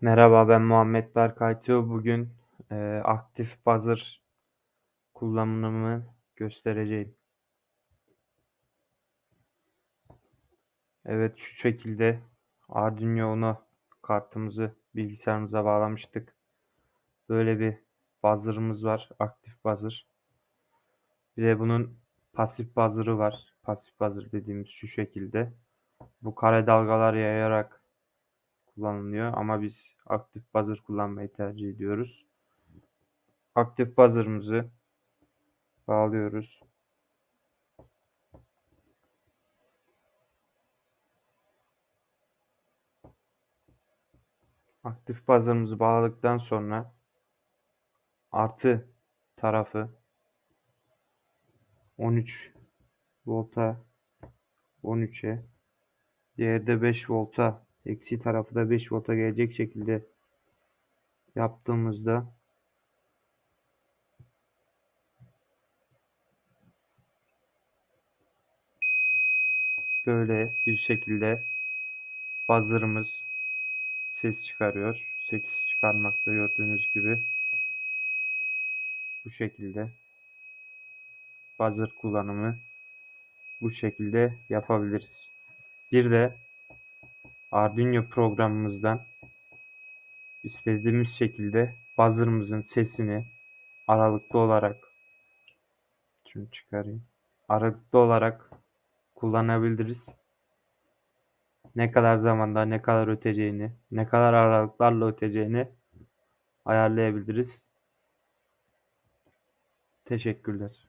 Merhaba ben Muhammed Berkaytu. Bugün eee, aktif buzzer kullanımını göstereceğim. Evet şu şekilde Arduino Uno kartımızı bilgisayarımıza bağlamıştık. Böyle bir buzzer'ımız var. Aktif buzzer. Bir de bunun pasif buzzer'ı var. Pasif buzzer dediğimiz şu şekilde. Bu kare dalgalar yayarak kullanılıyor ama biz aktif buzzer kullanmayı tercih ediyoruz. Aktif buzzer'ımızı bağlıyoruz. Aktif buzzer'ımızı bağladıktan sonra artı tarafı 13 volta 13'e diğeri de 5 volta eksi tarafı da 5 volta gelecek şekilde yaptığımızda böyle bir şekilde buzzer'ımız ses çıkarıyor. 8 çıkarmakta gördüğünüz gibi. Bu şekilde buzzer kullanımı bu şekilde yapabiliriz. Bir de Arduino programımızdan istediğimiz şekilde buzzer'ımızın sesini aralıklı olarak şunu çıkarayım. Aralıklı olarak kullanabiliriz. Ne kadar zamanda ne kadar öteceğini, ne kadar aralıklarla öteceğini ayarlayabiliriz. Teşekkürler.